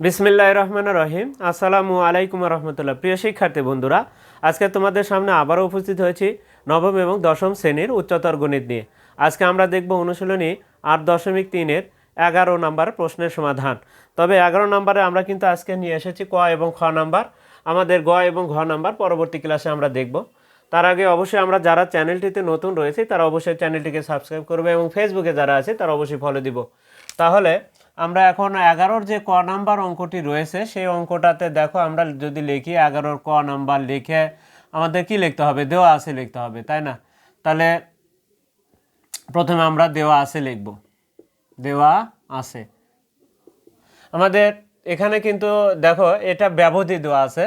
বিসমিল্লাহ রহমান রহিম। আসসালামু আলাইকুম রহমতুল্লাহ। প্রিয় শিক্ষার্থী বন্ধুরা, আজকে তোমাদের সামনে আবারও উপস্থিত হয়েছি নবম এবং দশম শ্রেণির উচ্চতর গণিত নিয়ে। আজকে আমরা দেখব অনুশীলনী আট দশমিক তিনের এগারো নাম্বার প্রশ্নের সমাধান। তবে এগারো নাম্বারে আমরা কিন্তু আজকে নিয়ে এসেছি ক এবং খ নাম্বার। আমাদের গ এবং ঘ নাম্বার পরবর্তী ক্লাসে আমরা দেখব। তার আগে অবশ্যই আমরা যারা চ্যানেলটিতে নতুন রয়েছে, তারা অবশ্যই চ্যানেলটিকে সাবস্ক্রাইব করবে এবং ফেসবুকে যারা আছে, তারা অবশ্যই ফলো দিব। তাহলে আমরা এখন এগারোর যে ক নাম্বার অঙ্কটি রয়েছে, সেই অঙ্কটাতে দেখো আমরা যদি লিখি এগারোর ক নাম্বার লিখে আমাদের কি লিখতে হবে? দেওয়া আছে লিখতে হবে, তাই না? তাহলে প্রথমে আমরা দেওয়া আছে লিখব। দেওয়া আছে। আমাদের এখানে কিন্তু দেখো এটা ব্যবধি দেওয়া আছে,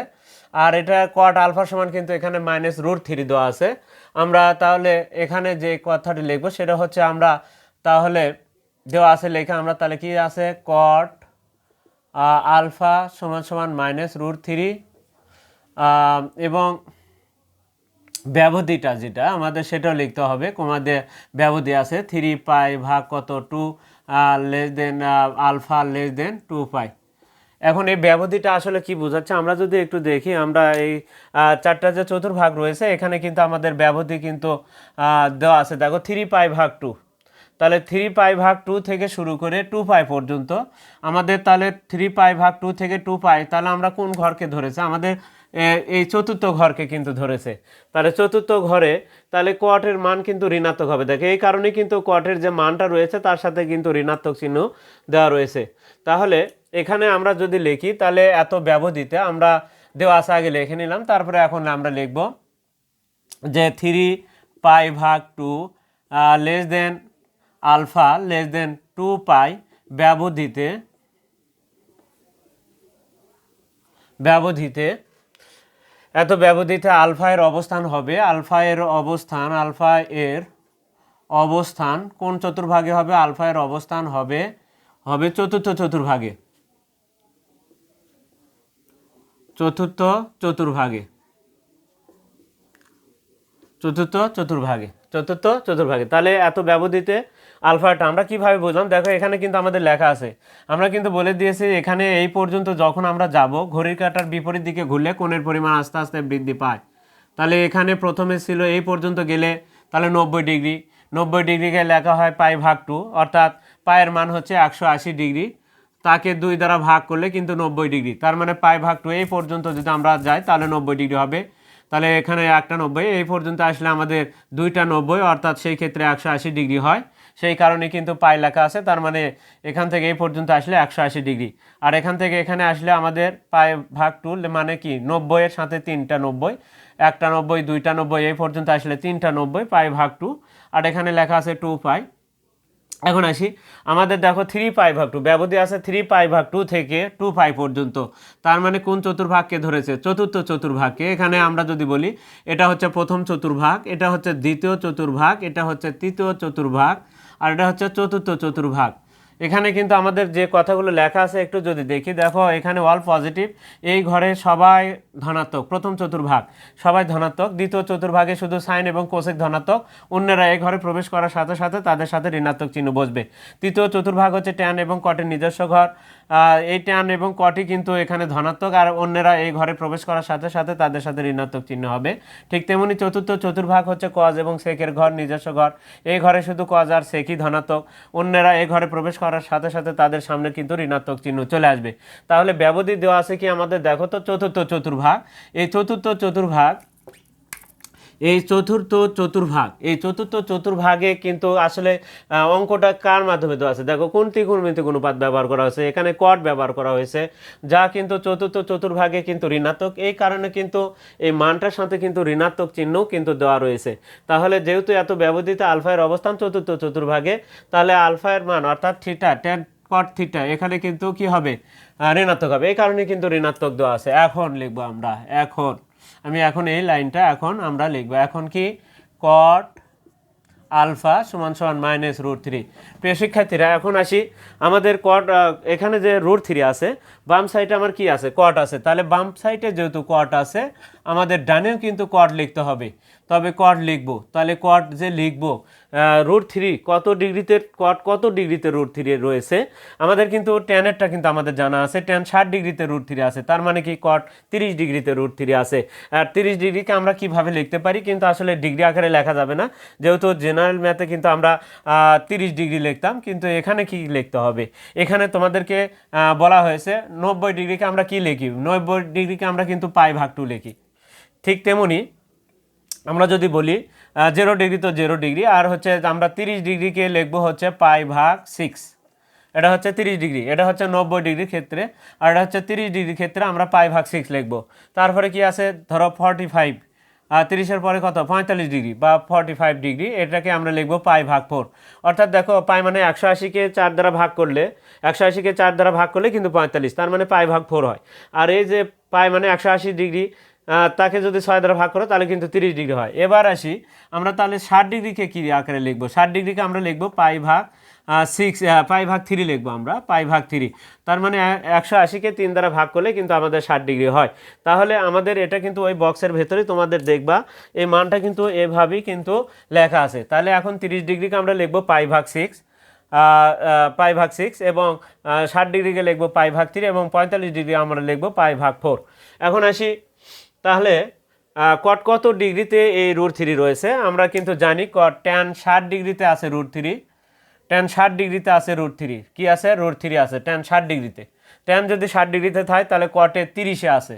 আর এটা কট আলফা সমান কিন্তু এখানে মাইনাস রুট থ্রি দেওয়া আছে। আমরা তাহলে এখানে যে কথাটি লিখব, সেটা হচ্ছে আমরা তাহলে দেওয়া আছে লেখা আমরা, তাহলে কি আছে? কট আলফা সমান সমান মাইনাস রুট থ্রি এবং ব্যবধিটা যেটা, আমাদের সেটাও লিখতে হবে। তোমাদের ব্যবধি আছে থ্রি পাই ভাগ কত? Two less than alpha less than two pi এখন এই ব্যবধিটা আসলে কি বোঝাচ্ছে? আমরা যদি একটু দেখি, আমরা এই চারটা যে চতুর্ভাগ রয়েছে, এখানে কিন্তু আমাদের ব্যবধি কিন্তু দেওয়া আছে। দেখো থ্রি পাই ভাগ টু তাহলে থ্রি পাই ভাগ টু থেকে শুরু করে টু পাই পর্যন্ত। আমাদের তাহলে থ্রি পাই ভাগ টু থেকে টু পাই তাহলে আমরা কোন ঘরকে ধরেছে? আমাদের এই চতুর্থ ঘরকে কিন্তু ধরেছে। তাহলে চতুর্থ ঘরে তাহলে কোয়াটের মান কিন্তু ঋণাত্মক হবে। দেখে, এই কারণে কিন্তু কোয়াটের যে মানটা রয়েছে, তার সাথে কিন্তু ঋণাত্মক চিহ্ন দেওয়া রয়েছে। তাহলে এখানে আমরা যদি লিখি, তাহলে এত ব্যবধিতে আমরা দেওয়া আসা আগে লিখে নিলাম, তারপরে এখন আমরা লিখব যে থ্রি পাই ভাগ two less than alpha less than two pi ব্যবধিতে ব্যবধিতে, এত ব্যবধিতে আলফা এর অবস্থান হবে, আলফা এর অবস্থান, আলফা এর অবস্থান, কোন চতুর্ভাগে হবে, আলফা এর অবস্থান হবে হবে চতুর্থ চতুর্ভাগে। চতুর্থ চতুর্ভাগে। চতুর্থ চতুর্ভাগে চতুর্থ চতুর্ভাগে। তাহলে এত ব্যবধিতে আলফাটা, আমরা কীভাবে বুঝলাম? দেখো, এখানে কিন্তু আমাদের লেখা আছে। আমরা কিন্তু বলে দিয়েছি, এখানে এই পর্যন্ত যখন আমরা যাব, ঘড়ির কাটার বিপরীত দিকে ঘুরলে কোণের পরিমাণ আস্তে আস্তে বৃদ্ধি পায়। তাহলে এখানে প্রথমে ছিল এই পর্যন্ত গেলে, তাহলে নব্বই ডিগ্রি। নব্বই ডিগ্রিকে লেখা হয় পাই ভাগ টু, অর্থাৎ পায়ের মান হচ্ছে একশো আশি ডিগ্রি। তাকে দুই দ্বারা ভাগ করলে কিন্তু নব্বই ডিগ্রি। তার মানে পাই ভাগ টু, এই পর্যন্ত যদি আমরা যাই, তাহলে নব্বই ডিগ্রি হবে। তাহলে এখানে একটা নব্বই, এই পর্যন্ত আসলে আমাদের দুইটা নব্বই, অর্থাৎ সেই ক্ষেত্রে একশো আশি ডিগ্রি হয়। সেই কারণে কিন্তু পাই লেখা আছে। তার মানে এখান থেকে এই পর্যন্ত আসলে একশো আশি ডিগ্রি। আর এখান থেকে এখানে আসলে আমাদের পাই ভাগ টু মানে কি? নব্বইয়ের সাথে তিনটা নব্বই, একটা নব্বই, দুইটা নব্বই, এই পর্যন্ত আসলে তিনটা নব্বই, পাই ভাগ টু। আর এখানে লেখা আছে টু পাই। এখন আসি। আমাদের দেখো থ্রি পাই ভাগ টু। ব্যবধি আছে থ্রি পাই ভাগ টু থেকে টু পাই পর্যন্ত। তার মানে কোন চতুর্ভাগকে ধরেছে? চতুর্থ চতুর্ভাগকে। এখানে আমরা যদি বলি, এটা হচ্ছে প্রথম চতুর্ভাগ, এটা হচ্ছে দ্বিতীয় চতুর্ভাগ, এটা হচ্ছে তৃতীয় চতুর্ভাগ আর এটা হচ্ছে চতুর্থ চতুর্ভাগ। এখানে কিন্তু আমাদের যে কথাগুলো লেখা আছে, একটু যদি দেখি, দেখো, এখানে অল পজিটিভ এই ঘরে সবাই ধনাত্মক, প্রথম চতুর্ভাগ। সবাই ধনাত্মক, দ্বিতীয় চতুর্ভাগে শুধু সাইন এবং কোশেক ধনাত্মক, অন্যরা এই ঘরে প্রবেশ করার সাথে সাথে তাদের সাথে ঋণাত্মক চিহ্ন বসবে। তৃতীয় চতুর্ভাগ হচ্ছে ট্যান এবং কটের নিজস্ব ঘর এই ট্যান এবং কটি কিন্তু এখানে ধনাত্মক আর অন্যরা এই ঘরে প্রবেশ করার সাথে সাথে তাদের সাথে ঋণাত্মক চিহ্ন হবে। ঠিক তেমনি চতুর্থ, চতুর্ভাগ হচ্ছে কজ এবং সেকের ঘর, নিজস্ব ঘর। এই ঘরে শুধু কজ আর সেকই ধনাত্মক। অন্যরা এই ঘরে প্রবেশ করার সাথে সাথে তাদের সামনে কিন্তু ঋণাত্মক চিহ্ন চলে আসবে। তাহলে ব্যবধি দেওয়া আছে কি আমাদের? দেখো তো চতুর্থ, চতুর্ভাগ। এই চতুর্থ, চতুর্ভাগ এই চতুর্থ চতুর্ভাগ, এই চতুর্থ চতুর্ভাগে কিন্তু আসলে অঙ্কটা কার মাধ্যমে দেওয়া আছে? দেখো, কোন ত্রিকোণমিতিক অনুপাত ব্যবহার করা হয়েছে? এখানে কট ব্যবহার করা হয়েছে, যা কিন্তু চতুর্থ চতুর্ভাগে কিন্তু ঋণাত্মক। এই কারণে কিন্তু এই মানটার সাথে কিন্তু ঋণাত্মক চিহ্নও কিন্তু দেওয়া রয়েছে। তাহলে যেহেতু এত ব্যবধিত আলফায়ের অবস্থান চতুর্থ চতুর্ভাগে, তাহলে আলফায়ের মান অর্থাৎ থিটা টেন কট থিটা এখানে কিন্তু কি হবে? ঋণাত্মক হবে। এই কারণে কিন্তু ঋণাত্মক দেওয়া আছে। এখন লিখব আমরা, এখন। আমি এখন এই লাইনটা এখন আমরা লিখব। এখন কি? কট আলফা সমান সমান মাইনাস রুট থ্রি প্রিয় শিক্ষার্থীরা, এখন আসি। আমাদের কট এখানে যে রুট থ্রি আছে, বাম সাইডে আমার কি আছে? কট আছে। তাহলে বাম সাইডে যেহেতু কট আছে, আমাদের ডানেও কিন্তু কট লিখতে হবে। তবে কট লিখব। তাহলে কট যে লিখব রুট থ্রি কত ডিগ্রিতে কট কত ডিগ্রিতে রুট থ্রি রয়েছে? আমাদের কিন্তু টেনেরটা কিন্তু আমাদের জানা আছে। টেন ষাট ডিগ্রিতে রুট থ্রি আছে, তার মানে কি কট তিরিশ ডিগ্রিতে রুট থ্রি আছে। আর তিরিশ ডিগ্রিকে আমরা কীভাবে লিখতে পারি? কিন্তু আসলে ডিগ্রি আকারে লেখা যাবে না। যেহেতু জেনারেল ম্যাথে কিন্তু আমরা তিরিশ ডিগ্রি লিখতাম, কিন্তু এখানে কি লিখতে হবে? এখানে তোমাদেরকে বলা হয়েছে নব্বই ডিগ্রিকে আমরা কি লিখি? নব্বই ডিগ্রিকে আমরা কিন্তু পাই ভাগ টু লিখি। ঠিক তেমনি আমরা যদি বলি জিরো ডিগ্রি তো জিরো ডিগ্রি আর হচ্ছে আমরা তিরিশ ডিগ্রিকে লিখব হচ্ছে পাই ভাগ সিক্স এটা হচ্ছে তিরিশ ডিগ্রি, এটা হচ্ছে নব্বই ডিগ্রির ক্ষেত্রে, আর এটা হচ্ছে তিরিশ ডিগ্রির ক্ষেত্রে আমরা পাই ভাগ সিক্স লিখব। তারপরে কি আছে? ধরো ফর্টি ফাইভ আর তিরিশের পরে কত? পঁয়তাল্লিশ ডিগ্রি বা ফর্টি ফাইভ ডিগ্রি, এটাকে আমরা লিখব পাই ভাগ ফোর অর্থাৎ দেখো, পাই মানে একশো আশিকে চার দ্বারা ভাগ করলে, একশো আশিকে চার দ্বারা ভাগ করলে কিন্তু পঁয়তাল্লিশ, তার মানে পাই ভাগ ফোর হয়। আর এই যে পাই মানে একশো আশি ডিগ্রি তাকে যদি ছয় দ্বারা ভাগ করো, তাহলে কিন্তু তিরিশ ডিগ্রি হয়। এবার আসি, আমরা তাহলে ষাট ডিগ্রিকে কী আকারে লিখব? ষাট ডিগ্রিকে আমরা লিখব পাই ভাগ সিক্স পাই ভাগ থ্রি লিখব আমরা, পাই ভাগ থ্রি তার মানে একশো আশিকে তিন দ্বারা ভাগ করলে কিন্তু আমাদের ষাট ডিগ্রি হয়। তাহলে আমাদের এটা কিন্তু ওই বক্সের ভেতরেই তোমাদের দেখবা, এই মানটা কিন্তু এভাবেই কিন্তু লেখা আছে। তাহলে এখন তিরিশ ডিগ্রিকে আমরা লিখব পাই ভাগ সিক্স পাই ভাগ সিক্স এবং ষাট ডিগ্রিকে লিখব পাই ভাগ থ্রি এবং পঁয়তাল্লিশ ডিগ্রি আমরা লিখব পাই ভাগ ফোর এখন আসি তাহলে কট কত ডিগ্রিতে এই রুট থ্রি রয়েছে? আমরা কিন্তু জানি কট ট্যান ষাট ডিগ্রিতে আছে রুট থ্রি ট্যান ষাট ডিগ্রিতে আছে রুট থ্রি কী আছে? রুট থ্রি আছে ট্যান ষাট ডিগ্রিতে। ট্যান যদি ষাট ডিগ্রিতে থাকে, তাহলে কটে তিরিশে আছে।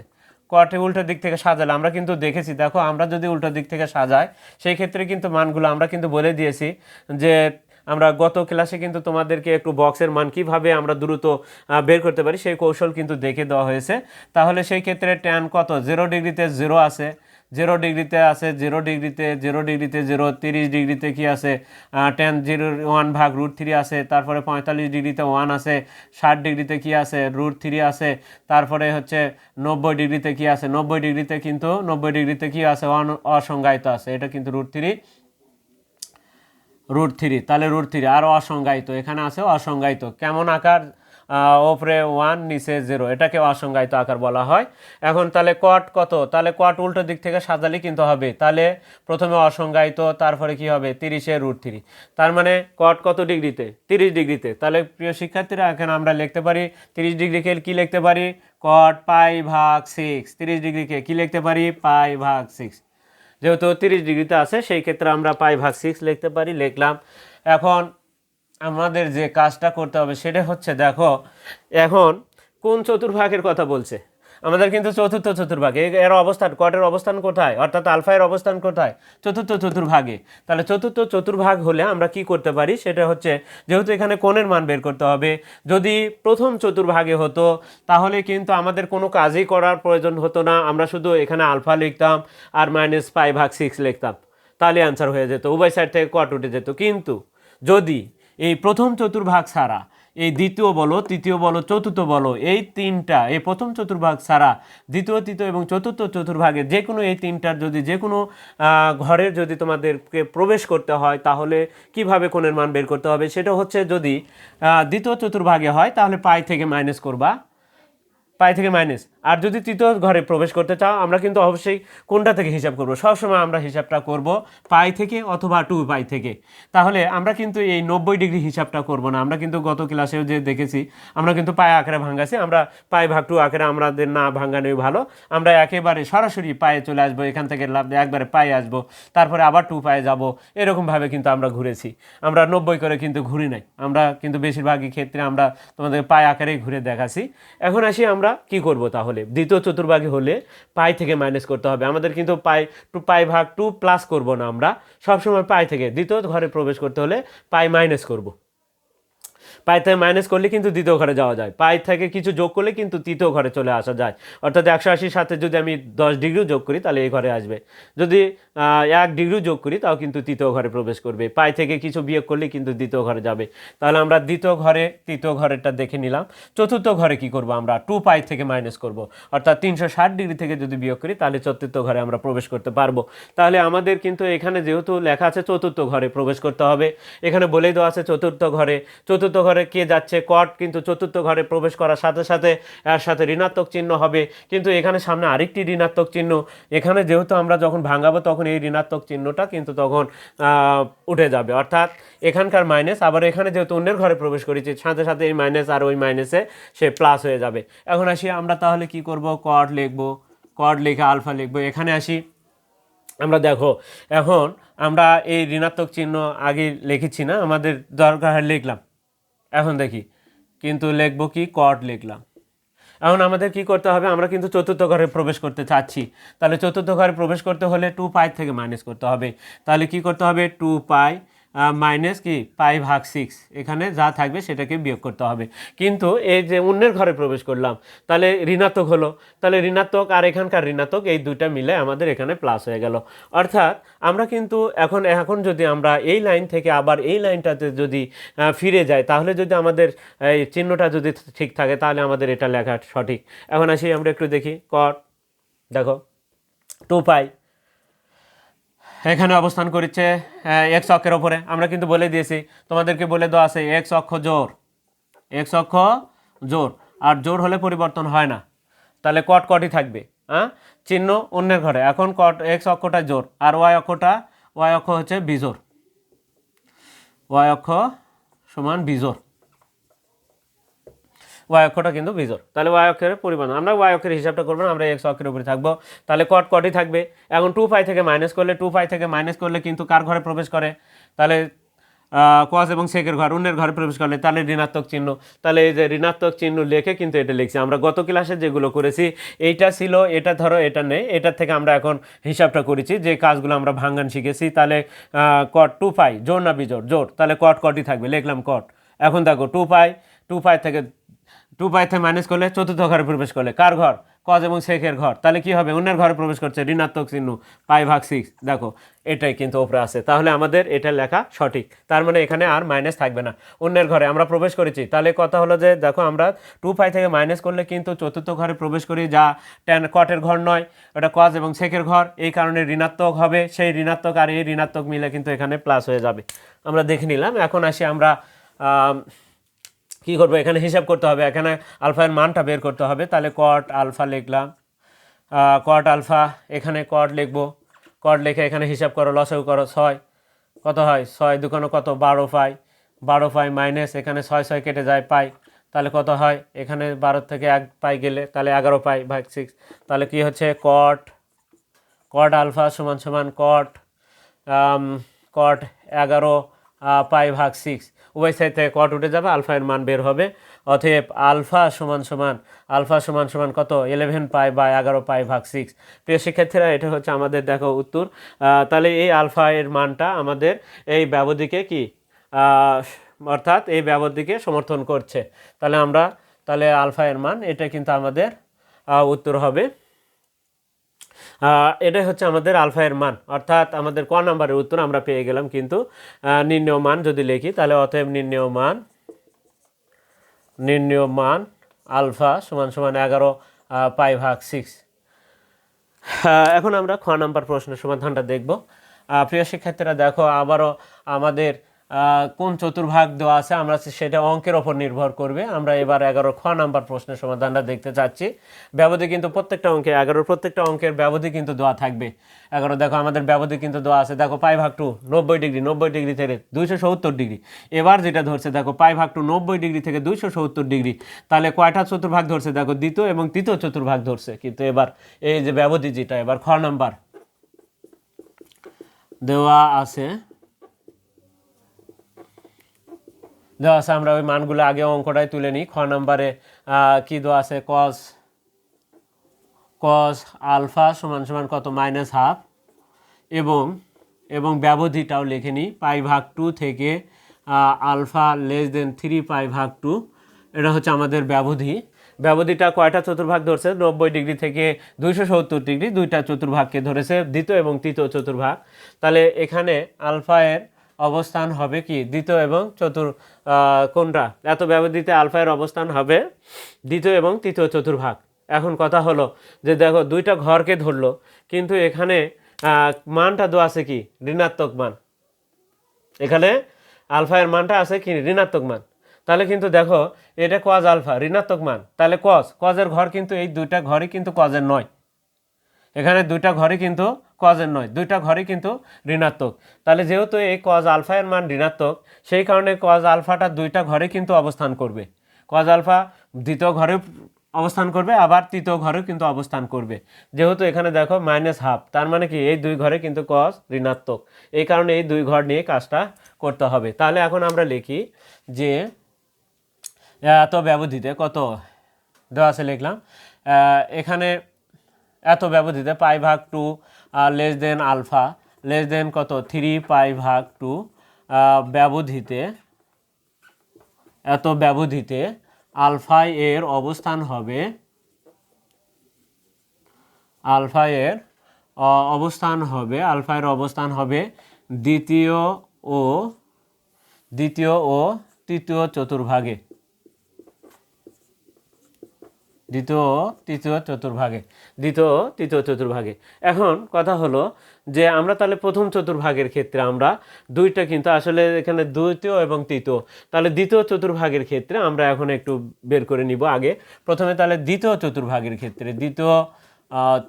কটে উল্টো দিক থেকে সাজালে, আমরা কিন্তু দেখেছি, দেখো, আমরা যদি উল্টো দিক থেকে সাজাই, সেই ক্ষেত্রে কিন্তু মানগুলো আমরা কিন্তু বলে দিয়েছি যে আমরা গত ক্লাসে কিন্তু তোমাদেরকে একটু বক্সের মান কীভাবে আমরা দ্রুত বের করতে পারি সেই কৌশল কিন্তু দেখে দেওয়া হয়েছে। তাহলে সেই ক্ষেত্রে ট্যান কত? জিরো ডিগ্রিতে জিরো আছে। জিরো ডিগ্রিতে আছে জিরো ডিগ্রিতে জিরো ডিগ্রিতে জিরো তিরিশ ডিগ্রিতে কি আছে? টেন জিরো ওয়ান ভাগ রুট থ্রি আছে, তারপরে পঁয়তাল্লিশ ডিগ্রিতে ওয়ান আছে, ষাট ডিগ্রিতে কি আছে? রুট থ্রি আছে, তারপরে হচ্ছে নব্বই ডিগ্রিতে কি আছে? নব্বই ডিগ্রিতে কিন্তু, নব্বই ডিগ্রিতে কি আছে? ওয়ান অসংজ্ঞায়িত আছে, এটা কিন্তু রুট থ্রি রুট থ্রি, তাহলে রুট থ্রি, আর অসংজ্ঞায়িত, এখানে আছে অসংজ্ঞায়িত। কেমন আকার? ওপরে ওয়ান নিচে জিরো এটাকে অসংজ্ঞায়িত আকার বলা হয়। এখন তাহলে কট কত? তাহলে কট উল্টো দিক থেকে সাজালে কিন্তু হবে। তাহলে প্রথমে অসংজ্ঞায়িত, তারপরে কি হবে? তিরিশে রুট থ্রি। তার মানে কট কত ডিগ্রিতে? তিরিশ ডিগ্রিতে। তাহলে প্রিয় শিক্ষার্থীরা, এখানে আমরা লিখতে পারি, তিরিশ ডিগ্রিকে কি লিখতে পারি? কট পাই ভাগ সিক্স তিরিশ ডিগ্রিকে কি লিখতে পারি? পাই ভাগ সিক্স যেহেতু তিরিশ ডিগ্রিতে আছে, সেই ক্ষেত্রে আমরা পাই ভাগ সিক্স লিখতে পারি, লিখলাম। এখন আমাদের যে কাজটা করতে হবে সেটা হচ্ছে, দেখো, এখন কোন চতুর্ভাগের কথা বলছে? আমাদের কিন্তু চতুর্থ চতুর্ভাগে। এর অবস্থান কটের অবস্থান কোথায়? অর্থাৎ আলফায়ের অবস্থান কোথায়? চতুর্থ চতুর্ভাগে। তাহলে চতুর্থ চতুর্ভাগ হলে আমরা কি করতে পারি? সেটা হচ্ছে, যেহেতু এখানে কোণের মান বের করতে হবে, যদি প্রথম চতুর্ভাগে হতো, তাহলে কিন্তু আমাদের কোনো কাজই করার প্রয়োজন হতো না। আমরা শুধু এখানে আলফা লিখতাম আর মাইনাস ফাইভ ভাগ সিক্স লিখতাম। তাহলে অ্যান্সার হয়ে যেত, উভয় সাইড থেকে কট উঠে যেত। কিন্তু যদি এই প্রথম চতুর্ভাগ ছাড়া এই দ্বিতীয় বলো তৃতীয় বলো চতুর্থ বলো এই তিনটা, এই প্রথম চতুর্ভাগ ছাড়া দ্বিতীয়, তৃতীয় এবং চতুর্থ চতুর্ভাগে যে কোনো এই তিনটার যদি যে কোনো ঘরের যদি তোমাদেরকে প্রবেশ করতে হয়, তাহলে কীভাবে কোণের মান বের করতে হবে? সেটা হচ্ছে যদি দ্বিতীয় চতুর্ভাগে হয়, তাহলে পাই থেকে মাইনাস করবা। পাই থেকে মাইনাস আর যদি তৃতীয় ঘরে প্রবেশ করতে চাও, আমরা কিন্তু অবশ্যই কোনটা থেকে হিসাব করব? সবসময় আমরা হিসাবটা করব পাই থেকে অথবা টু পাই থেকে। তাহলে আমরা কিন্তু এই নব্বই ডিগ্রি হিসাবটা করব না। আমরা কিন্তু গত ক্লাসেও যে দেখেছি, আমরা কিন্তু পায়ে আকারে ভাঙ্গাছি আমরা পায়ে ভাগ টু আকারে আমাদের না ভাঙ্গানোই ভালো। আমরা একেবারে সরাসরি পায়ে চলে আসব, এখান থেকে লাভ একবারে পায়ে আসব, তারপরে আবার টু পায়ে যাব। এরকমভাবে কিন্তু আমরা ঘুরেছি। আমরা নব্বই করে কিন্তু ঘুরি নাই। আমরা কিন্তু বেশিরভাগই ক্ষেত্রে আমরা তোমাদের পায়ে আকারেই ঘুরে দেখাছি। এখন আসি আমরা কি করব তাহলে? দ্বিতীয় চতুর্ভাগে হলে পাই থেকে মাইনাস করতে হবে। আমাদের কিন্তু পাই টু পাই ভাগ টু প্লাস করব না আমরা। সবসময় পাই থেকে দ্বিতীয় ঘরে প্রবেশ করতে হলে পাই মাইনাস করব। পাই থেকে মাইনাস করলে কিন্তু দ্বিতীয় ঘরে যাওয়া যায়। পাই থেকে কিছু যোগ করলে কিন্তু তৃতীয় ঘরে চলে আসা যায়। অর্থাৎ একশো সাথে যদি আমি দশ ডিগ্রিও যোগ করি তাহলে এই ঘরে আসবে। যদি এক ডিগ্রি যোগ করি, তাও কিন্তু তৃতীয় ঘরে প্রবেশ করবে। পাই থেকে কিছু বিয়োগ করলে কিন্তু দ্বিতীয় ঘরে যাবে। তাহলে আমরা দ্বিতীয় ঘরে, তৃতীয় ঘরেরটা দেখে নিলাম। চতুর্থ ঘরে কি করব আমরা? টু পাই থেকে মাইনাস করব। অর্থাৎ তিনশো ষাট ডিগ্রি থেকে যদি বিয়োগ করি, তাহলে চতুর্থ ঘরে আমরা প্রবেশ করতে পারব। তাহলে আমাদের কিন্তু এখানে যেহেতু লেখা আছে চতুর্থ ঘরে প্রবেশ করতে হবে, এখানে বলেই দেওয়া আছে চতুর্থ ঘরে। চতুর্থ ঘরে কে যাচ্ছে? কট কিন্তু চতুর্থ ঘরে প্রবেশ করার সাথে সাথে এর সাথে ঋণাত্মক চিহ্ন হবে। কিন্তু এখানে সামনে আরেকটি ঋণাত্মক চিহ্ন। এখানে যেহেতু আমরা যখন ভাঙাবো, তখন তখন এই ঋণাত্মক চিহ্নটা কিন্তু তখন উঠে যাবে। অর্থাৎ এখানকার মাইনাস আবার এখানে যেহেতু অন্যের ঘরে প্রবেশ করেছি, সাথে সাথে এই মাইনাস আর ওই মাইনাসে সে প্লাস হয়ে যাবে। এখন আসি আমরা তাহলে কি করব? কড লিখব। কড লিখে আলফা লিখব। এখানে আসি। আমরা দেখো, এখন আমরা এই ঋণাত্মক চিহ্ন আগে লিখেছি না? আমাদের দরকার লিখলাম। এখন দেখি। কিন্তু লিখব কি? কট লিখলাম। এখন আমাদের কি করতে হবে? আমরা কিন্তু চতুর্থ ঘরে প্রবেশ করতে চাচ্ছি। তাহলে চতুর্থ ঘরে প্রবেশ করতে হলে টু পাই থেকে মাইনাস করতে হবে। তাহলে কি করতে হবে? টু পাই মাইনাস কি? পাই ভাগ সিক্স এখানে যা থাকবে সেটাকে বিয়োগ করতে হবে। কিন্তু এই যে অন্যের ঘরে প্রবেশ করলাম, তাহলে ঋণাত্মক হলো। তাহলে ঋণাত্মক আর এখানকার ঋণাত্মক, এই দুইটা মিলে আমাদের এখানে প্লাস হয়ে গেল। অর্থাৎ আমরা কিন্তু এখন এখন যদি আমরা এই লাইন থেকে আবার এই লাইনটাতে যদি ফিরে যাই, তাহলে যদি আমাদের, এই চিহ্নটা যদি ঠিক থাকে, তাহলে আমাদের এটা লেখা সঠিক। এখন আসি আমরা একটু দেখি। কট দেখো টু পাই এখানে অবস্থান করছে এক্স অক্ষের ওপরে আমরা কিন্তু বলে দিয়েছি, তোমাদেরকে বলে দেওয়া আছে এক্স অক্ষ জোর এক্স অক্ষ জোর আর জোর হলে পরিবর্তন হয় না। তাহলে কট কটই থাকবে হ্যাঁ চিহ্ন অন্যের ঘরে। এখন কট এক্স অক্ষটা জোর আর ওয়াই অক্ষটা ওয়াই অক্ষ হচ্ছে বিজোর ওয়াই অক্ষ সমান বিজোর ওয়াই অক্ষটা কিন্তু বিজোর তাহলে ওয়াই অক্ষের পরিমাণ আমরা ওয়াই অক্ষের হিসাবটা করব আমরা এক্স অক্ষের উপরে থাকব। তাহলে কট কটই থাকবে। এখন টু ফাই থেকে মাইনাস করলে টু ফাই থেকে মাইনাস করলে কিন্তু কার ঘরে প্রবেশ করে? তাহলে কস এবং সেকের ঘর, অন্যের ঘরে প্রবেশ করলে তাহলে ঋণাত্মক চিহ্ন। তাহলে এই যে ঋণাত্মক চিহ্ন লিখে কিন্তু এটা লিখছি। আমরা গত ক্লাসে যেগুলো করেছি, এইটা ছিল, এটা ধরো, এটা নেই। এটার থেকে আমরা এখন হিসাবটা করেছি যে কাজগুলো আমরা ভাঙ্গান শিখেছি। তাহলে কট টু পাই জোর না বিজোর জোর তাহলে কট কটই থাকবে, লিখলাম কট এখন দেখো টু পাই টু পাই থেকে টু পাই থেকে মাইনাস করলে চতুর্থ ঘরে প্রবেশ করলে। কার ঘর? কজ এবং শেখের ঘর। তাহলে কি হবে? অন্যের ঘরে প্রবেশ করছে ঋণাত্মক চিহ্ন পাই ভাগ সিক্স দেখো এটাই কিন্তু ওপরে আছে। তাহলে আমাদের এটা লেখা সঠিক। তার মানে এখানে আর মাইনাস থাকবে না। অন্যের ঘরে আমরা প্রবেশ করেছি। তাহলে কথা হলো যে দেখো আমরা টু পাই থেকে মাইনাস করলে কিন্তু চতুর্থ ঘরে প্রবেশ করি যা টেন কটের ঘর নয়। ওটা কজ এবং শেখের ঘর। এই কারণে ঋণাত্মক হবে। সেই ঋণাত্মক আর এই ঋণাত্মক মিলে কিন্তু এখানে প্লাস হয়ে যাবে। আমরা দেখে নিলাম। এখন আসি আমরা আম, কি করব? এখানে হিসাব করতে হবে। এখানে আলফার মানটা বের করতে হবে। তাহলে কট আলফা লিখলাম। কট আলফা, এখানে কট লিখব। কট লিখে এখানে হিসাব করো, লসেও করো, ছয়। কত হয়? ছয় দুকানো কত? বারো পাই। বারো পাই মাইনাস এখানে ছয় ছয় কেটে যায় পাই। তাহলে কত হয়? এখানে বারো থেকে এক পাই গেলে তাহলে এগারো পাই ভাগ সিক্স তাহলে কি হচ্ছে? কট কট আলফা সমান সমান কট কট এগারো পাই ভাগ সিক্স উভয় সাইড থেকে কট উঠে যাবে, আলফা এর মান বের হবে। অতএব আলফা সমান সমান, আলফা সমান সমান কত? ইলেভেন পাই বা এগারো পাই ভাগ সিক্স প্রিয় শিক্ষার্থীরা, এটা হচ্ছে আমাদের দেখো উত্তর। তাহলে এই আলফা এর মানটা আমাদের এই ব্যবধিকে কি? অর্থাৎ এই ব্যবধিকে সমর্থন করছে। তাহলে আমরা, তাহলে আলফা এর মান, এটা কিন্তু আমাদের উত্তর হবে। এটাই হচ্ছে আমাদের আলফা এর মান। অর্থাৎ আমাদের ক নাম্বারের উত্তর আমরা পেয়ে গেলাম কিন্তু নির্ণয় মান যদি লিখি, তাহলে অতএব নির্ণয় মান নির্ণয় মান আলফা সমান সমান এগারো পাই ভাগ সিক্স এখন আমরা খ নাম্বার প্রশ্নের সমাধানটা দেখব। প্রিয় শিক্ষার্থীরা, দেখো, আবারও আমাদের কোন চতুর্ভাগ দেওয়া আছে, আমরা সেটা অঙ্কের ওপর নির্ভর করবে। আমরা এবার এগারো, খ নাম্বার প্রশ্নের সমাধানটা দেখতে চাচ্ছি। ব্যবধি কিন্তু প্রত্যেকটা অঙ্কে এগারোর প্রত্যেকটা অঙ্কের ব্যবধি কিন্তু দেওয়া থাকবে। এগারো, দেখো আমাদের ব্যবধি কিন্তু দেওয়া আছে, দেখো পাই ভাগ টু নব্বই ডিগ্রি নব্বই ডিগ্রি থেকে দুইশো সত্তর ডিগ্রি। এবার যেটা ধরছে, দেখো পাই ভাগ টু নব্বই ডিগ্রি থেকে দুইশো সত্তর ডিগ্রি। তাহলে কয়টা চতুর্ভাগ ধরছে, দেখো দ্বিতীয় এবং তৃতীয় চতুর্ভাগ ধরছে। কিন্তু এবার এই যে ব্যবধি যেটা, এবার খ নাম্বার দেওয়া আছে। দেওয়া আছে, আমরা ওই মানগুলো আগে অঙ্কটাই তুলে নিই। খ নম্বরে কি দেওয়া আছে? কস কস আলফা সমান সমান কত? Minus half. এবং এবং ব্যবধিটাও লিখে নিই, পাই ভাগ টু থেকে alpha less than three pi ভাগ টু। এটা হচ্ছে আমাদের ব্যবধি। ব্যবধিটা কয়টা চতুর্ভাগ ধরছে? নব্বই ডিগ্রি থেকে দুইশো সত্তর ডিগ্রি, দুইটা চতুর্ভাগকে ধরেছে, দ্বিতীয় এবং তৃতীয় চতুর্ভাগ। তাহলে এখানে আলফা এর অবস্থান হবে কি? দ্বিতীয় এবং চতুর কোনটা? এত ব্যবধিতে আলফা এর অবস্থান হবে দ্বিতীয় এবং তৃতীয় চতুর্ভাগ। এখন কথা হলো যে দেখো, দুইটা ঘরকে ধরলো, কিন্তু এখানে মানটা দেওয়া আছে কি? ঋণাত্মক মান। এখানে আলফা এর মানটা আছে কি? ঋণাত্মক মান। তাহলে কিন্তু দেখো, এটা কজ আলফা, ঋণাত্মক মান। তাহলে কজ কজের ঘর কিন্তু এই দুইটা ঘরই কিন্তু কজের নয়। এখানে দুইটা ঘরে কিন্তু কজের নয়, দুইটা ঘরে কিন্তু ঋণাত্মক। তাহলে যেহেতু এই কজ আলফা এর মান ঋণাত্মক, সেই কারণে কজ আলফাটা দুইটা ঘরে কিন্তু অবস্থান করবে। কজ আলফা দ্বিতীয় ঘরে অবস্থান করবে, আবার তৃতীয় ঘরেও কিন্তু অবস্থান করবে। যেহেতু এখানে দেখো মাইনাস হাফ তার মানে কি এই দুই ঘরে কিন্তু কজ ঋণাত্মক। এই কারণে এই দুই ঘর নিয়ে কাজটা করতে হবে। তাহলে এখন আমরা লিখি যে, এত ব্যবধিতে কত? দেওয়া আছে লিখলাম। এখানে এত ব্যবধিতে পাই ভাগ two less than alpha less than কত? থ্রি পাই ভাগ টু ব্যবধিতে, এত ব্যবধিতে আলফা এর অবস্থান হবে আলফা এর অবস্থান হবে আলফা এর অবস্থান হবে দ্বিতীয় ও দ্বিতীয় ও তৃতীয় চতুর্ভাগে। দ্বিতীয়, তৃতীয়, চতুর্ভাগে। দ্বিতীয়, তৃতীয়, চতুর্ভাগে। এখন কথা হলো যে আমরা তাহলে প্রথম চতুর্ভাগের ক্ষেত্রে আমরা দুইটা কিন্তু আসলে এখানে দ্বিতীয় এবং তৃতীয়। তাহলে দ্বিতীয় চতুর্ভাগের ক্ষেত্রে আমরা এখন একটু বের করে নিব আগে। প্রথমে তাহলে দ্বিতীয় চতুর্ভাগের ক্ষেত্রে, দ্বিতীয়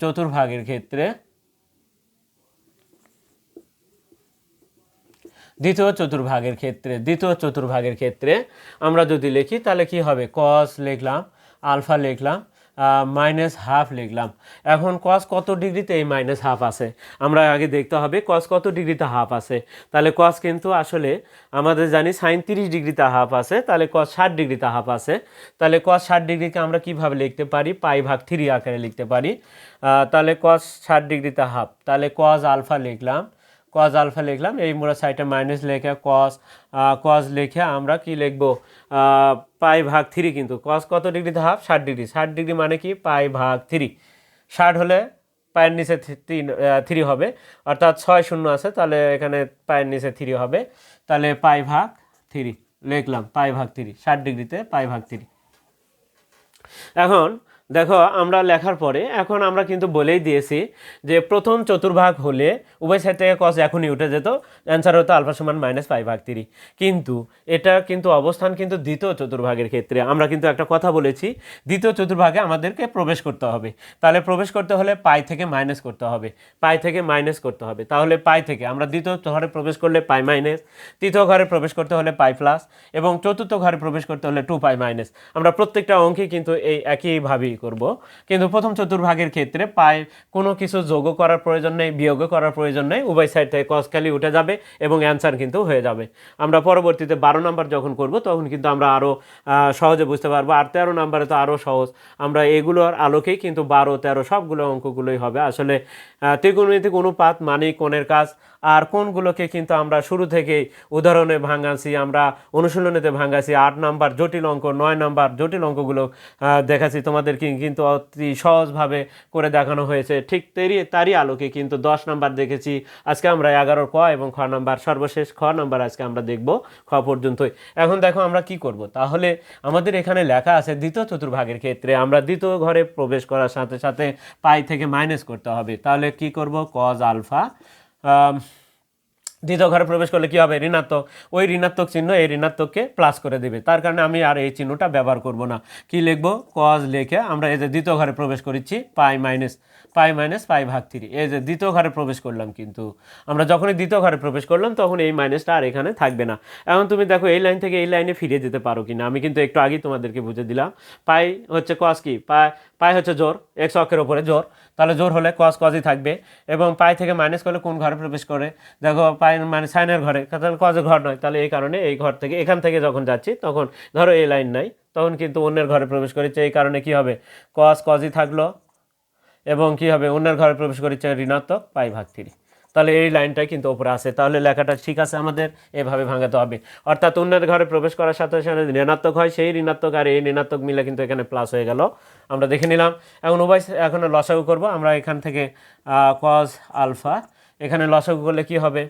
চতুর্ভাগের ক্ষেত্রে দ্বিতীয় চতুর্ভাগের ক্ষেত্রে, দ্বিতীয় চতুর্ভাগের ক্ষেত্রে আমরা যদি লিখি তাহলে কি হবে? কস লিখলাম। আলফা লিখলাম মাইনাস হাফ লিখলাম। এখন কস কত ডিগ্রিতে এই মাইনাস হাফ আছে? আমরা আগে দেখতে হবে কস কত ডিগ্রিতে হাফ আছে। তাহলে কস কিন্তু আসলে আমাদের জানি সাইন তিরিশ ডিগ্রিতে হাফ আছে, তাহলে কস ষাট ডিগ্রিতে হাফ আছে। তাহলে কস ষাট ডিগ্রিকে আমরা কীভাবে লিখতে পারি? পাই ভাগ থ্রি আকারে লিখতে পারি। তাহলে কস ষাট ডিগ্রিতে হাফ তাহলে কস আলফা লিখলাম। কজ আলফা লিখলাম, এই মোড়া সাইডে মাইনাস লেখে কস কজ লিখে আমরা কি লিখব? পাই ভাগ থ্রি কিন্তু। কস কত ডিগ্রিতে হাফ ষাট ডিগ্রি ষাট ডিগ্রি মানে কি? পাই ভাগ থ্রি। ষাট হলে পায়ের নিচে তিন থ্রি হবে। অর্থাৎ ছয় শূন্য আছে, তাহলে এখানে পায়ের নিচে থ্রি হবে। তাহলে পাই ভাগ থ্রি। লিখলাম, পাই ভাগ থ্রি। ষাট ডিগ্রিতে পাই ভাগ থ্রি। এখন দেখো, আমরা লেখার পরে এখন আমরা কিন্তু বলেই দিয়েছি যে প্রথম চতুর্ভাগ হলে উভয় সাইড থেকে কস এখনই উঠে যেত। অ্যান্সার হতো আলফা সমান মাইনাস পাই ভাগ তিরি। কিন্তু এটা কিন্তু অবস্থান কিন্তু দ্বিতীয় চতুর্ভাগের ক্ষেত্রে। আমরা কিন্তু একটা কথা বলেছি, দ্বিতীয় চতুর্ভাগে আমাদেরকে প্রবেশ করতে হবে। তাহলে প্রবেশ করতে হলে পাই থেকে মাইনাস করতে হবে। পাই থেকে মাইনাস করতে হবে। তাহলে পাই থেকে, আমরা দ্বিতীয় ঘরে প্রবেশ করলে পাই মাইনাস তৃতীয় ঘরে প্রবেশ করতে হলে পাই প্লাস এবং চতুর্থ ঘরে প্রবেশ করতে হলে টু পাই মাইনাস আমরা প্রত্যেকটা অঙ্কে কিন্তু এই একইভাবেই করব। কিন্তু প্রথম চতুর্ভাগের ক্ষেত্রে পাই কোনো কিছু যোগও করার প্রয়োজন নেই, বিয়োগও করার প্রয়োজন নেই উভয় সাইড থেকে কস খালি উঠে যাবে এবং অ্যান্সার কিন্তু হয়ে যাবে। আমরা পরবর্তীতে বারো নাম্বার যখন করব, তখন কিন্তু আমরা আরও সহজে বুঝতে পারব। আর তেরো নাম্বারে তো আরও সহজ। আমরা এগুলোর আলোকেই কিন্তু বারো, তেরো সবগুলো অঙ্কগুলোই হবে। আসলে ত্রিকোণমিতিক অনুপাত মানে কোণের কাজ। আর কোনগুলোকে কিন্তু আমরা শুরু থেকেই উদাহরণে ভাঙাছি, আমরা অনুশীলনীতে ভাঙাছি। আট নাম্বার জটিল অঙ্ক, নয় নাম্বার জটিল অঙ্কগুলো দেখাচ্ছি। তোমাদেরকে কিন্তু অতি সহজভাবে করে দেখানো হয়েছে। ঠিক তেরি, তারই আলোকে কিন্তু দশ নাম্বার দেখেছি। আজকে আমরা এগারোর ক এবং খ নাম্বার সর্বশেষ খ নাম্বার আজকে আমরা দেখব খ পর্যন্তই। এখন দেখো আমরা কি করব? তাহলে আমাদের এখানে লেখা আছে দ্বিতীয় চতুর্ভাগের ক্ষেত্রে আমরা দ্বিতীয় ঘরে প্রবেশ করার সাথে সাথে পাই থেকে মাইনাস করতে হবে। তাহলে কি করব? কজ আলফা দ্বিতীয় ঘরে প্রবেশ করলে কি হবে? ঋণাত্মক। ওই ঋণাত্মক চিহ্ন এই ঋণাত্মককে প্লাস করে দেবে। তার কারণে আমি আর এই চিহ্নটা ব্যবহার করব না। কি লিখব? কজ লিখে আমরা এই যে দ্বিতীয় ঘরে প্রবেশ করেছি, পাই মাইনাস পাই মাইনাস পাই ভাগ থ্রি এই যে দ্বিতীয় ঘরে প্রবেশ করলাম কিন্তু। আমরা যখনই দ্বিতীয় ঘরে প্রবেশ করলাম, তখন এই মাইনাসটা আর এখানে থাকবে না। এখন তুমি দেখো এই লাইন থেকে এই লাইনে ফিরে যেতে পারো কিনা। আমি কিন্তু একটু আগেই তোমাদেরকে বুঝে দিলাম। পাই হচ্ছে কস কি? পাই পাই হচ্ছে জোর এক্স অক্ষের ওপরে জোর। তাহলে জোর হলে কস কজই থাকবে। এবং পাই থেকে মাইনাস করলে কোন ঘরে প্রবেশ করে? দেখো পাই মানে সাইনের ঘরে। তাহলে কজের ঘর নয়। তাহলে এই কারণে এই ঘর থেকে, এখান থেকে যখন যাচ্ছি, তখন ধরো এই লাইন নাই। তখন কিন্তু অন্যের ঘরে প্রবেশ করেছে। এই কারণে কি হবে? কস কজই থাকল। এবং কি হবে? অন্যের ঘরে প্রবেশ করেছে ঋণাত্মক, পাই ভাগ থ্রি তাহলে এই লাইনটাই কিন্তু ওপরে আছে। তাহলে লেখাটা ঠিক আছে আমাদের? এভাবে ভাঙাতে হবে। অর্থাৎ অন্যের ঘরে প্রবেশ করার সাথে সাথে ঋণাত্মক হয়। সেই ঋণাত্মক আর এই ঋণাত্মক মিলে কিন্তু এখানে প্লাস হয়ে গেল। আমরা দেখে নিলাম। এখন উভয় এখন লসাগু করব। আমরা এখান থেকে কজ আলফা এখানে লসাগু করলে কি হবে?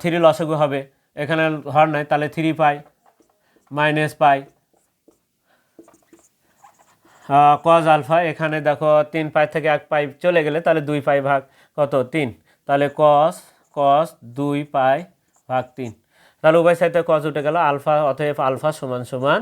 থ্রি লসাগু হবে। এখানে হর নাই, তাহলে three pi minus pi. Cos alpha এখানে দেখো তিন পাই থেকে এক পাই চলে গেলে তাহলে দুই পাই ভাগ কত? তিন। তাহলে কস কস দুই পাই ভাগ তিন। তাহলে উভয় সাইডে কজ উঠে গেল, আলফা অতএব আলফা সমান সমান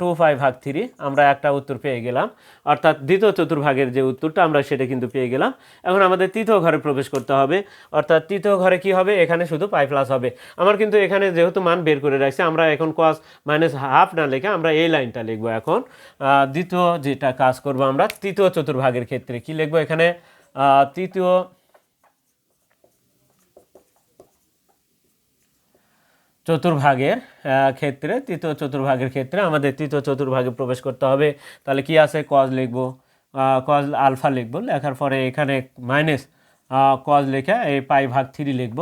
টু ফাইভ ভাগ থ্রি আমরা একটা উত্তর পেয়ে গেলাম। অর্থাৎ দ্বিতীয় চতুর্ভাগের যে উত্তরটা আমরা সেটা কিন্তু পেয়ে গেলাম। এখন আমাদের তৃতীয় ঘরে প্রবেশ করতে হবে। অর্থাৎ তৃতীয় ঘরে কি হবে? এখানে শুধু পাই প্লাস হবে। আমার কিন্তু এখানে যেহেতু মান বের করে রাখছি, আমরা এখন কস মাইনাস হাফ না লেখে আমরা এই লাইনটা লিখব এখন। দ্বিতীয় যেটা কাজ করব আমরা, তৃতীয় চতুর্ভাগের ক্ষেত্রে কি লিখব এখানে? তৃতীয় চতুর্ভাগের ক্ষেত্রে, তৃতীয় চতুর্ভাগের ক্ষেত্রে আমাদের তৃতীয় চতুর্ভাগে প্রবেশ করতে হবে। তাহলে কি আছে? কজ লিখব কজ আলফা লিখব, লেখার পরে এখানে মাইনাস কজ লেখা এই পাই ভাগ থ্রি লিখব।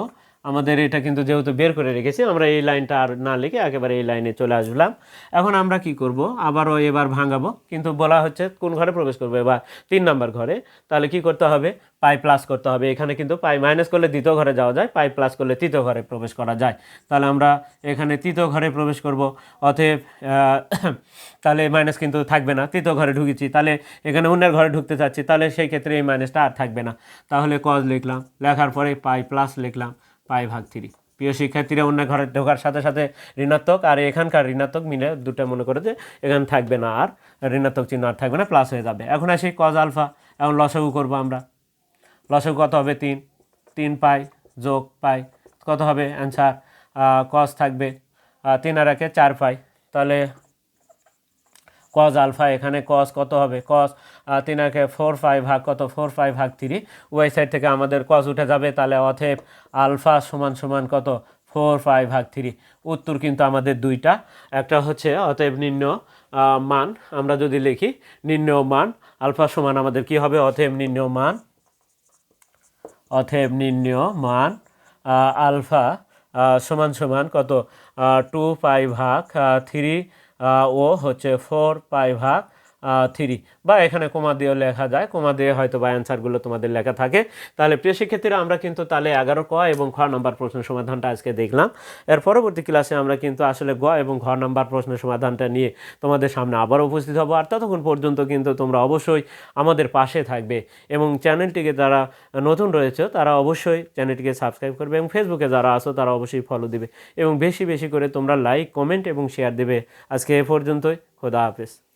আমাদের এটা কিন্তু যেহেতু বের করে রেখেছি, আমরা এই লাইনটা আর না লিখে একেবারে এই লাইনে চলে আসলাম। এখন আমরা কি করব? আবারও এবার ভাঙাবো, কিন্তু বলা হচ্ছে কোন ঘরে প্রবেশ করব? এবার তিন নম্বর ঘরে। তাহলে কি করতে হবে? পাই প্লাস করতে হবে। এখানে কিন্তু পাই মাইনাস করলে দ্বিতীয় ঘরে যাওয়া যায়, পাই প্লাস করলে তৃতীয় ঘরে প্রবেশ করা যায়। তাহলে আমরা এখানে তৃতীয় ঘরে প্রবেশ করব, অতএব তাহলে মাইনাস কিন্তু থাকবে না, তৃতীয় ঘরে ঢুকেছি। তাহলে এখানে অন্যের ঘরে ঢুকতে চাচ্ছি, তাহলে সেই ক্ষেত্রে এই মাইনাসটা আর থাকবে না। তাহলে কজ লিখলাম, লেখার পরে পাই প্লাস লিখলাম। পাই ভাগ থ্রি। প্রিয় শিক্ষার্থীরা, অন্য ঘরে ঢোকার সাথে সাথে ঋণাত্মক আর এখানকার ঋণাত্মক মিলে দুটো মনে করে যে এখানে থাকবে না আর ঋণাত্মক চিহ্ন আর থাকবে না প্লাস হয়ে যাবে। এখন আসি কজ আলফা এখন লসাগু করব আমরা। লসাগু কত হবে? তিন। তিন পাই যোগ পাই কত হবে? অ্যান্সার কস থাকবে তিন আর একে চার পাই। তাহলে কজ আলফা এখানে কস কত হবে? কস তিন ফোর ফাইভ ভাগ, কত? ফোর ফাইভ ভাগ থ্রি ওই সাইড থেকে আমাদের কস উঠে যাবে, তাহলে অথেব আলফা সমান সমান কত? ফোর ফাইভ ভাগ থ্রি উত্তর কিন্তু আমাদের দুইটা। একটা হচ্ছে অতএব নিম্ন মান। আমরা যদি লিখি, নিম্ন মান আলফা সমান আমাদের কি হবে? অতএব নিম্ন মান অথেব নির্ণয় মান আলফা সমান সমান কত? টু পাই ভাগ থ্রি ও হচ্ছে ফোর পাই ভাগ থ্রি। বা এখানে কোমা দিয়েও লেখা যায়, কোমা দিয়ে হয়তো বা অ্যান্সারগুলো তোমাদের লেখা থাকে। তাহলে প্রিয় শিক্ষার্থীরা, আমরা কিন্তু তাহলে এগারো ক এবং খ নম্বর প্রশ্নের সমাধানটা আজকে দেখলাম। এর পরবর্তী ক্লাসে আমরা কিন্তু আসলে গ এবং ঘ নম্বর প্রশ্নের সমাধানটা নিয়ে তোমাদের সামনে আবার উপস্থিত হব। আর ততক্ষণ পর্যন্ত কিন্তু তোমরা অবশ্যই আমাদের পাশে থাকবে এবং চ্যানেলটিকে যারা নতুন রয়েছে, তারা অবশ্যই চ্যানেলটিকে সাবস্ক্রাইব করবে এবং ফেসবুকে যারা আসো তারা অবশ্যই ফলো দিবে। এবং বেশি বেশি করে তোমরা লাইক কমেন্ট এবং শেয়ার দেবে। আজকে এ পর্যন্তই। খোদা হাফেজ।